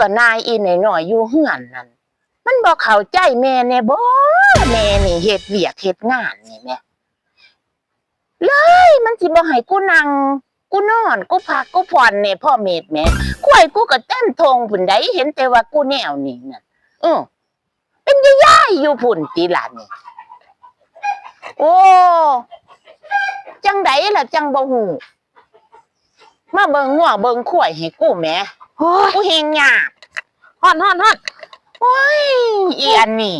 กับนายอีหน่อยๆอยู่เฮือนนั่นมันบ่เข้าใจแม่แน่บ่แม่นี่เฮ็ดเวียกเฮ็ดงานนี่แม่เลยมันสิบ่ให้กูนั่งกูนอนกูพักกูผ่อนเนี่ยพ่อเมดแม่ข่อยกูก็เต้นทงพุ่นใดเห็นแต่ว่ากูแนวนี่น่ะเออเป็นย่ายๆอยู่พุ่นติล่ะนี่โอ้จังไดล่ะจังบ่ฮู้มาเบิ่งงัวเบิ่งข่อยให้กูแม่ โอ้ยกูเฮงยากฮอนฮอนฮอนโอ้ยอีอันนี่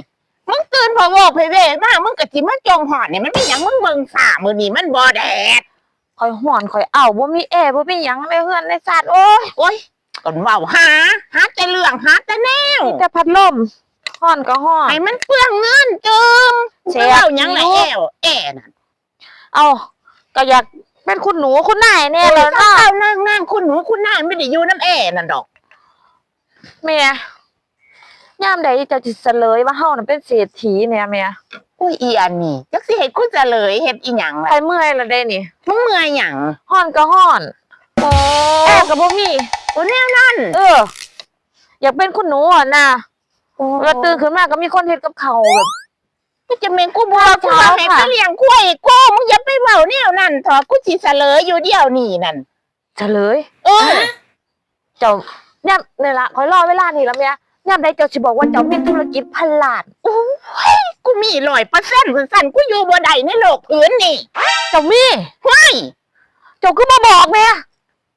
มึงตื่นพอโวกเพเวกมามึงกะจิมาจองหอดเนี่ยมันเป็นหยังมึงเบิ่งฝ่ามือนี่มันบ่แดดคอยหอนคอยเอาบ่มีแอร์บ่มีหยังในเฮือนในศาสตร์โอ้ยโอ้ยก่อนเว่าหาหาแต่เรื่องหาแต่แนวมีแต่พัดลมฮอนก็ฮอนให้มันเปลืองเงินจืมเสีเสียยหยังไงแอวแอน่ะเอาก็อยาก เป็นคุณหนูคุณนายแน่เอแล้อวเนาะเอานั่งนั่งคุณหนูคุณนายไม่ได้อยู่น้ำแอนั่นดอกแม่ยามใดเจะสิเฉลยว่าเฮาน่ะเป็นเศรษฐีเนี่ยแม่อุ้ยอีอันนี่จักสิเฮ็ดกูจะเลยเฮ็ดอีหยังไปล่ะเมื่อยแล้วได้นี่มึงเมื่อยหยังฮอนก็ฮอนโอ้แอร์ก็บ่มี โอ้แนวนั่นเออ อยากเป็นคุณหนูอะนะเวลาตื่นขึ้นมาก็มีคนเฮ็ดกับข้าวแบบ กูจะเมนกูบัวกูเช้าให้ค่ะไปเลี้ยงกล้วยกูมึงอย่าไปเว้าแนวนั่นเถอะกูสิเสลยอยู่เดียวนี่นั่นเฉลย เออเจ้าย่ำนี่ละคอยรอเวลานี่แล้วแม่ย่ำใดเจ้าสิบอกว่าเจ้ามีธุรกิจพันล้านกูมีร้อยเปอร์เซ็นต์สั่นกูอยู่บ่ได้ในโลกพื้นนี่เจ้ามีเฮ้ยเจ้าคือมาบอกแม่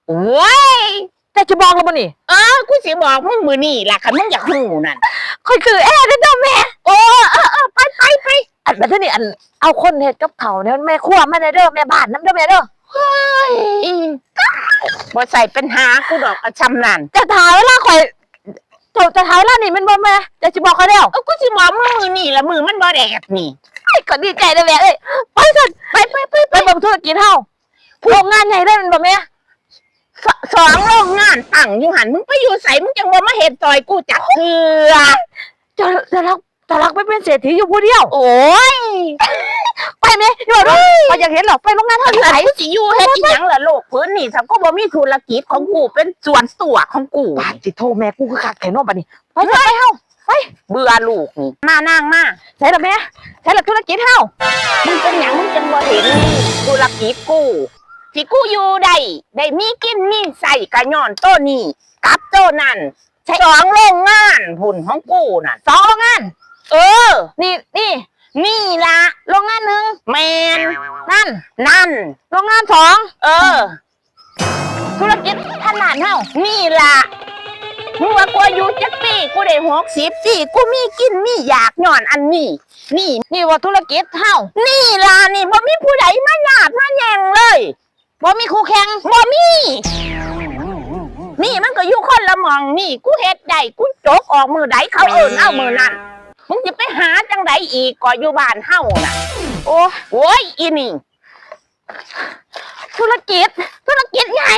โอ้ยแต่จะบอกแล้วบ่นี่เออกูสิบอกมึงมือนี่ล่ะคันมึงอยากรู้นั่นคอยคือแอร์เด้อเจ้าแม่ โอ้เออเออไปไปไปอันแบบนี้อันเอาคนเฮ็ดกับเขาวเนี่ยแม่ครัวมาได้เด้อแม่บ้านน้ำเด้อแม่เด้อเฮ้ยบ่ใส่เป็นหากูดอกกระชำนั่นจะถ่ายเวลาข่อยเจ้าจะถ่ายเวลานี่มันบ่แม่จะสิบอกเขาแล้วเออกูสิบอกมึงมือนี่ละมือมันบ่แดดนี่ไอ้ก็ดีใจเลยแม่เอ้ยไปสันไปไปไปไปเบิ่งธุรกิจเฮาโรงงานใหญ่ได้มันบ่แม่สสองโรงงานตั้งอยู่หันมึงไปอยู่ใส่มึงจังบ่มาเฮ็ดซอยกูจักเทื่อจะจะรัก จะรักไปเป็นเศรษฐีอยู่ผู้เดียว โอ้ย ไปไหมเดี๋ยวดูพออยากเห็นหรอกไปโรงงานเท่าไหแต่ร่กูสิอยู่เฮ็ดอีหยังล่ะโลกพื้นนี่ถ้ากูบ่มีธุรกิจของกูเป็นส่วนตัวของกูบาดสิโทรแม่กูคือคักแค่นอกบัดนี้ไปเถอะไปเฮาเบื่อลูกนี่มานางมาใช่ละแม่ใช่ละธุรกิจเฮามึงเป็นหยังมึงจังบ่เห็นธุรกิจกูที่กูอยู่ได้ได้มีกินมีใส่กะย้อนโตวนี้กับโตวนั่นสองโรงงานพุ่นของกูน่ะสองโรงงาน เออ นี่นี่ นี่ละโรงงานหนึ่งแมนนั่น นั่น โรงงานสองเออ ธุรกิจพันล้านเฮานี่ล่ะมึงว่ากูอายุจักปีกูได้หกสิบปีกูมีกินมีอยากหย้อนอันนี้ นี่นี่ว่าธุรกิจเฮานี่ล่ะนี่บ่มีผู้ใดมาหยาดมาแยงเลยบ่มีคู่แข่งบ่มีนี่มันก็อยู่คนละหมองนี่กูเฮ็ดได้กูจกออกมือใดเขาเอิ้นเอามือนั้น มึงจะไปหาจังใดอีกก็อยู่บ้านเฮาน่ะ โอ้โอ้ยอีนี่ธุรกิจธุรกิจใหญ่